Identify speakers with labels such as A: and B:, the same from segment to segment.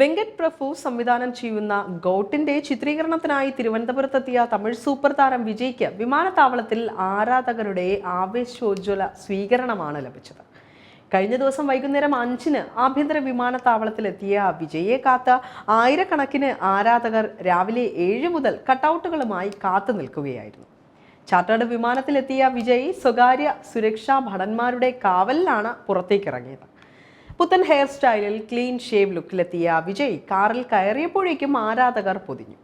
A: വെങ്കറ്റ് പ്രഭു സംവിധാനം ചെയ്യുന്ന ഗോട്ടിന്റെ ചിത്രീകരണത്തിനായി തിരുവനന്തപുരത്തെത്തിയ തമിഴ് സൂപ്പർ താരം വിജയ്ക്ക് വിമാനത്താവളത്തിൽ ആരാധകരുടെ ആവേശോജ്വല സ്വീകരണമാണ് ലഭിച്ചത്. കഴിഞ്ഞ ദിവസം വൈകുന്നേരം അഞ്ചിന് ആഭ്യന്തര വിമാനത്താവളത്തിലെത്തിയ വിജയെ കാത്ത ആയിരക്കണക്കിന് ആരാധകർ രാവിലെ ഏഴ് മുതൽ കട്ടൗട്ടുകളുമായി കാത്തു നിൽക്കുകയായിരുന്നു. ചാർട്ടേഡ് വിമാനത്തിലെത്തിയ വിജയ് സ്വകാര്യ സുരക്ഷാ ഭടന്മാരുടെ കാവലിലാണ് പുറത്തേക്കിറങ്ങിയത്. പുത്തൻ ഹെയർ സ്റ്റൈലിൽ ക്ലീൻ ഷേവ് ലുക്കിലെത്തിയ വിജയ് കാറിൽ കയറിയപ്പോഴേക്കും ആരാധകർ പൊതിഞ്ഞു.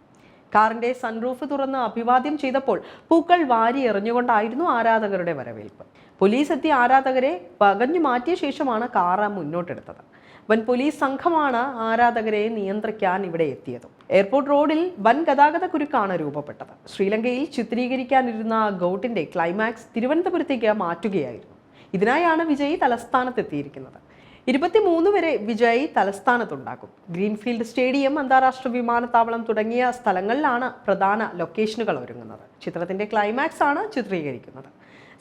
A: കാറിന്റെ സൺറൂഫ് തുറന്ന് അഭിവാദ്യം ചെയ്തപ്പോൾ പൂക്കൾ വാരി എറിഞ്ഞുകൊണ്ടായിരുന്നു ആരാധകരുടെ വരവേൽപ്പ്. പോലീസ് എത്തിയ ആരാധകരെ പകഞ്ഞു മാറ്റിയ ശേഷമാണ് കാറ് മുന്നോട്ടെടുത്തത്. വൻ പോലീസ് സംഘമാണ് ആരാധകരെ നിയന്ത്രിക്കാൻ ഇവിടെ എത്തിയത്. എയർപോർട്ട് റോഡിൽ വൻ ഗതാഗത കുരുക്കാണ് രൂപപ്പെട്ടത്. ശ്രീലങ്കയിൽ ചിത്രീകരിക്കാനിരുന്ന ഗൗട്ടിന്റെ ക്ലൈമാക്സ് തിരുവനന്തപുരത്തേക്ക് മാറ്റുകയായിരുന്നു. ഇതിനായാണ് വിജയ് തലസ്ഥാനത്തെത്തിയിരിക്കുന്നത്. ഇരുപത്തിമൂന്ന് വരെ വിജയ് തലസ്ഥാനത്തുണ്ടാകും. ഗ്രീൻഫീൽഡ് സ്റ്റേഡിയം അന്താരാഷ്ട്ര വിമാനത്താവളം തുടങ്ങിയ സ്ഥലങ്ങളിലാണ് പ്രധാന ലൊക്കേഷനുകൾ ഒരുങ്ങുന്നത്. ചിത്രത്തിന്റെ ക്ലൈമാക്സ് ആണ് ചിത്രീകരിക്കുന്നത്.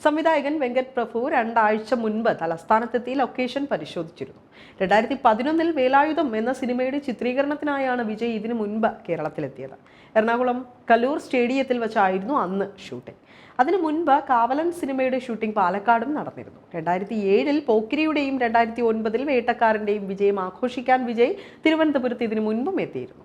A: സംവിധായകൻ വെങ്കറ്റ് പ്രഭു രണ്ടാഴ്ച മുൻപ് തലസ്ഥാനത്തെത്തി ലൊക്കേഷൻ പരിശോധിച്ചിരുന്നു. രണ്ടായിരത്തി പതിനൊന്നിൽ വേലായുധം എന്ന സിനിമയുടെ ചിത്രീകരണത്തിനായാണ് വിജയ് ഇതിനു മുൻപ് കേരളത്തിലെത്തിയത്. എറണാകുളം കലൂർ സ്റ്റേഡിയത്തിൽ വെച്ചായിരുന്നു അന്ന് ഷൂട്ടിംഗ്. അതിനു മുൻപ് കാവലൻ സിനിമയുടെ ഷൂട്ടിംഗ് പാലക്കാടും നടന്നിരുന്നു. രണ്ടായിരത്തി ഏഴിൽ പോക്കിരിയുടെയും രണ്ടായിരത്തി ഒൻപതിൽ വേട്ടക്കാരന്റെയും വിജയം ആഘോഷിക്കാൻ വിജയ് തിരുവനന്തപുരത്ത് ഇതിനു മുൻപും എത്തിയിരുന്നു.